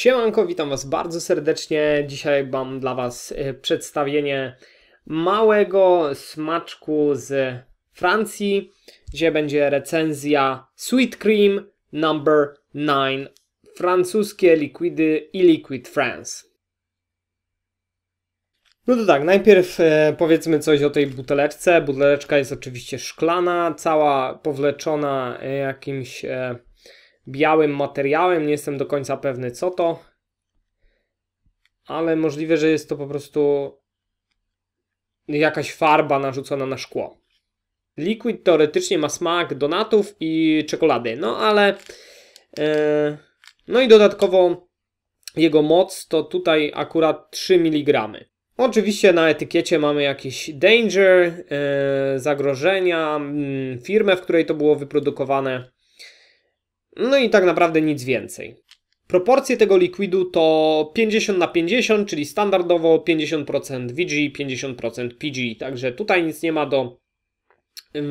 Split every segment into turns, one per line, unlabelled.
Siemanko, witam Was bardzo serdecznie. Dzisiaj mam dla Was e, przedstawienie małego smaczku z Francji, gdzie będzie recenzja Sweet Cream Number 9 francuskie likwidy i Liquid France. No to tak, najpierw e, powiedzmy coś o tej buteleczce. Buteleczka jest oczywiście szklana, cała powleczona e, jakimś białym materiałem. Nie jestem do końca pewny co to, ale możliwe, że jest to po prostu jakaś farba narzucona na szkło. Liquid teoretycznie ma smak donatów i czekolady, no ale e, no i dodatkowo jego moc to tutaj akurat 3 mg. Oczywiście na etykiecie mamy jakiś danger, e, zagrożenia, mm, firmę, w której to było wyprodukowane. No i tak naprawdę nic więcej. Proporcje tego likwidu to 50 na 50, czyli standardowo 50% VG, 50% PG. Także tutaj nic nie ma do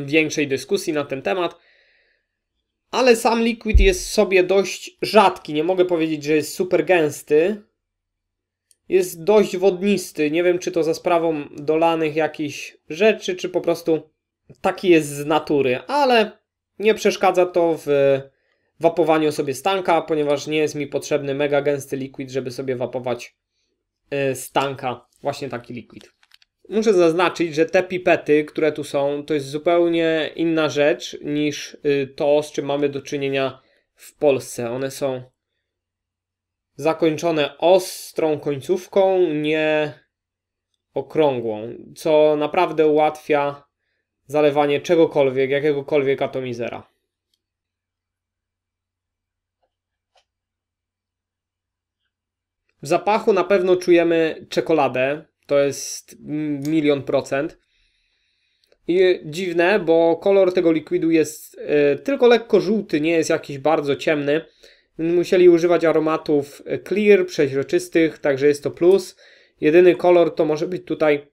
większej dyskusji na ten temat. Ale sam liquid jest sobie dość rzadki. Nie mogę powiedzieć, że jest super gęsty. Jest dość wodnisty. Nie wiem, czy to za sprawą dolanych jakichś rzeczy, czy po prostu taki jest z natury. Ale nie przeszkadza to w wapowaniu sobie stanka, ponieważ nie jest mi potrzebny mega gęsty liquid, żeby sobie wapować stanka. Y, Właśnie taki liquid. Muszę zaznaczyć, że te pipety, które tu są, to jest zupełnie inna rzecz niż y, to, z czym mamy do czynienia w Polsce. One są zakończone ostrą końcówką, nie okrągłą, co naprawdę ułatwia zalewanie czegokolwiek, jakiegokolwiek atomizera. W zapachu na pewno czujemy czekoladę. To jest milion procent. I dziwne, bo kolor tego likwidu jest y, tylko lekko żółty, nie jest jakiś bardzo ciemny. Musieli używać aromatów clear, przeźroczystych, także jest to plus. Jedyny kolor to może być tutaj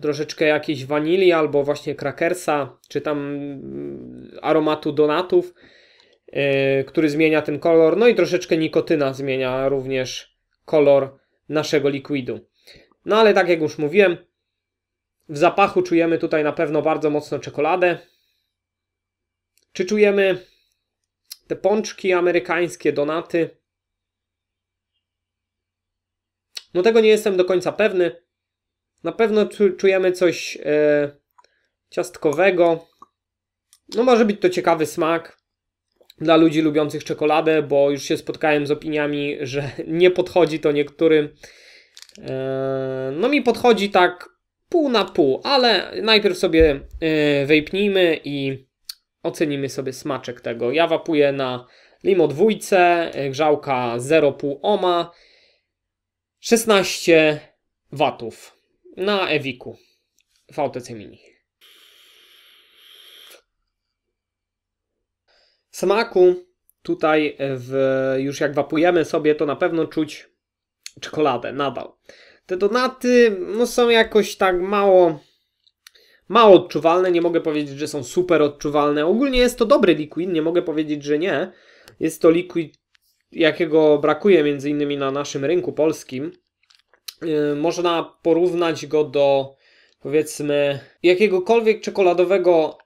troszeczkę jakiejś wanilii albo właśnie krakersa, czy tam mm, aromatu donatów, yy, który zmienia ten kolor. No i troszeczkę nikotyna zmienia również kolor naszego likwidu. No ale tak jak już mówiłem, w zapachu czujemy tutaj na pewno bardzo mocno czekoladę. Czy czujemy te pączki amerykańskie, donaty? No tego nie jestem do końca pewny. Na pewno czujemy coś e, ciastkowego. No może być to ciekawy smak dla ludzi lubiących czekoladę, bo już się spotkałem z opiniami, że nie podchodzi to niektórym. E, no mi podchodzi tak pół na pół, ale najpierw sobie e, wejpnijmy i ocenimy sobie smaczek tego. Ja wapuję na limo dwójce, e, grzałka 0,5 ohma, 16 watów na Ewiku VTC Mini. Smaku tutaj w, już jak wapujemy sobie, to na pewno czuć czekoladę nadal. Te donaty no, są jakoś tak mało, mało odczuwalne. Nie mogę powiedzieć, że są super odczuwalne. Ogólnie jest to dobry liquid, nie mogę powiedzieć, że nie. Jest to liquid, jakiego brakuje między innymi na naszym rynku polskim. Yy, można porównać go do powiedzmy jakiegokolwiek czekoladowego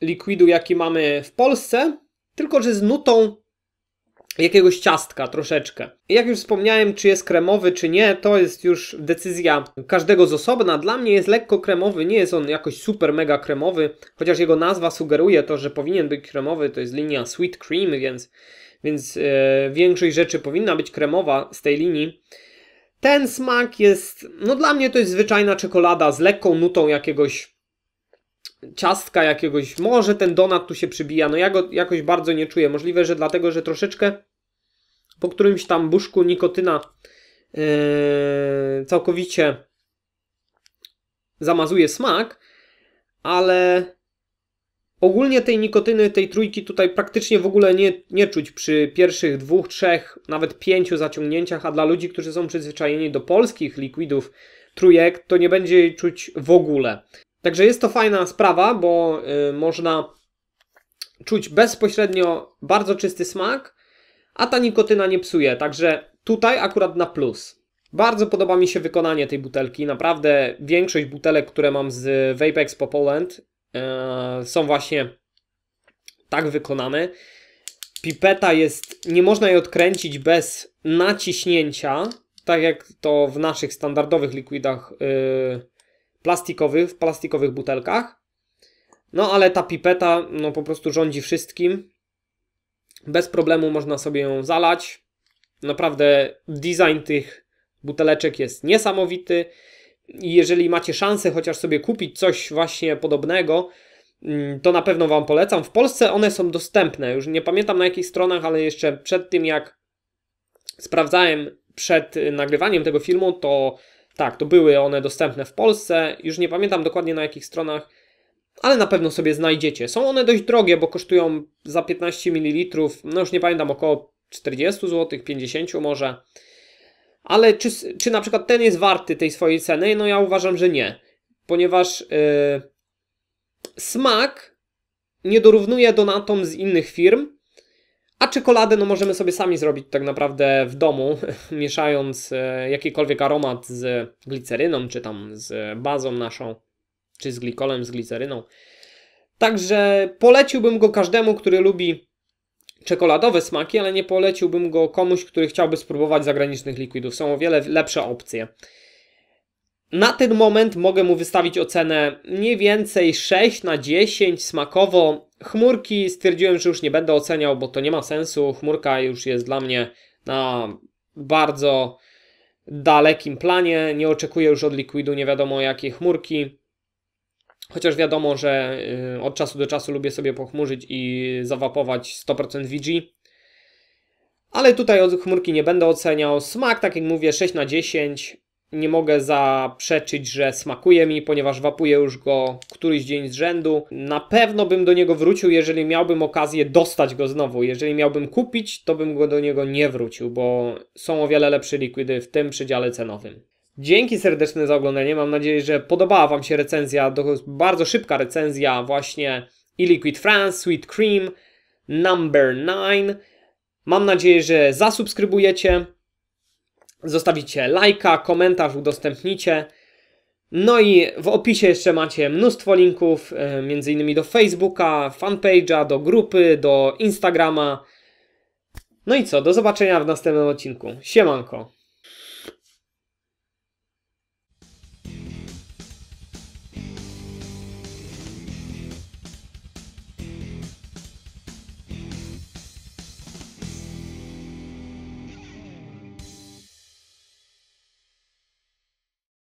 likwidu, jaki mamy w Polsce, tylko że z nutą jakiegoś ciastka troszeczkę. Jak już wspomniałem, czy jest kremowy, czy nie, to jest już decyzja każdego z osobna. Dla mnie jest lekko kremowy, nie jest on jakoś super mega kremowy, chociaż jego nazwa sugeruje to, że powinien być kremowy, to jest linia Sweet Cream, więc, więc e, większość rzeczy powinna być kremowa z tej linii. Ten smak jest, no dla mnie to jest zwyczajna czekolada z lekką nutą jakiegoś ciastka jakiegoś, może ten donat tu się przybija, no ja go jakoś bardzo nie czuję. Możliwe, że dlatego, że troszeczkę po którymś tam buszku nikotyna yy, całkowicie zamazuje smak, ale ogólnie tej nikotyny, tej trójki tutaj praktycznie w ogóle nie, nie czuć przy pierwszych dwóch, trzech, nawet pięciu zaciągnięciach, a dla ludzi, którzy są przyzwyczajeni do polskich likwidów trójek, to nie będzie jej czuć w ogóle. Także jest to fajna sprawa, bo y, można czuć bezpośrednio bardzo czysty smak, a ta nikotyna nie psuje. Także tutaj akurat na plus. Bardzo podoba mi się wykonanie tej butelki. Naprawdę większość butelek, które mam z Vape Expo Poland e, są właśnie tak wykonane. Pipeta jest, nie można jej odkręcić bez naciśnięcia, tak jak to w naszych standardowych likwidach yy, plastikowych, w plastikowych butelkach. No ale ta pipeta no po prostu rządzi wszystkim. Bez problemu można sobie ją zalać. Naprawdę design tych buteleczek jest niesamowity. I jeżeli macie szansę chociaż sobie kupić coś właśnie podobnego, mm, to na pewno Wam polecam. W Polsce one są dostępne. Już nie pamiętam na jakich stronach, ale jeszcze przed tym jak sprawdzałem przed nagrywaniem tego filmu, to tak, to były one dostępne w Polsce. Już nie pamiętam dokładnie na jakich stronach, ale na pewno sobie znajdziecie. Są one dość drogie, bo kosztują za 15 ml, no już nie pamiętam, około 40 zł, 50 może. Ale czy, czy na przykład ten jest warty tej swojej ceny? No ja uważam, że nie. Ponieważ yy, smak nie dorównuje donatom z innych firm, a czekoladę no możemy sobie sami zrobić tak naprawdę w domu, mieszając e, jakikolwiek aromat z gliceryną, czy tam z bazą naszą, czy z glikolem, z gliceryną. Także poleciłbym go każdemu, który lubi czekoladowe smaki, ale nie poleciłbym go komuś, który chciałby spróbować zagranicznych likwidów. Są o wiele lepsze opcje. Na ten moment mogę mu wystawić ocenę mniej więcej 6 na 10 smakowo. Chmurki stwierdziłem, że już nie będę oceniał, bo to nie ma sensu. Chmurka już jest dla mnie na bardzo dalekim planie. Nie oczekuję już od likwidu nie wiadomo jakie chmurki. Chociaż wiadomo, że y, od czasu do czasu lubię sobie pochmurzyć i zawapować 100% VG. Ale tutaj od chmurki nie będę oceniał. Smak, tak jak mówię, 6 na 10 nie mogę zaprzeczyć, że smakuje mi, ponieważ wapuję już go któryś dzień z rzędu. Na pewno bym do niego wrócił, jeżeli miałbym okazję dostać go znowu. Jeżeli miałbym kupić, to bym go do niego nie wrócił, bo są o wiele lepsze likwidy w tym przedziale cenowym. Dzięki serdeczne za oglądanie. Mam nadzieję, że podobała Wam się recenzja, bardzo szybka recenzja właśnie i Liquid France, Sweet Cream, Number 9. Mam nadzieję, że zasubskrybujecie zostawicie lajka, komentarz, udostępnicie. No i w opisie jeszcze macie mnóstwo linków, e, między innymi do Facebooka, fanpage'a, do grupy, do Instagrama. No i co, do zobaczenia w następnym odcinku. Siemanko.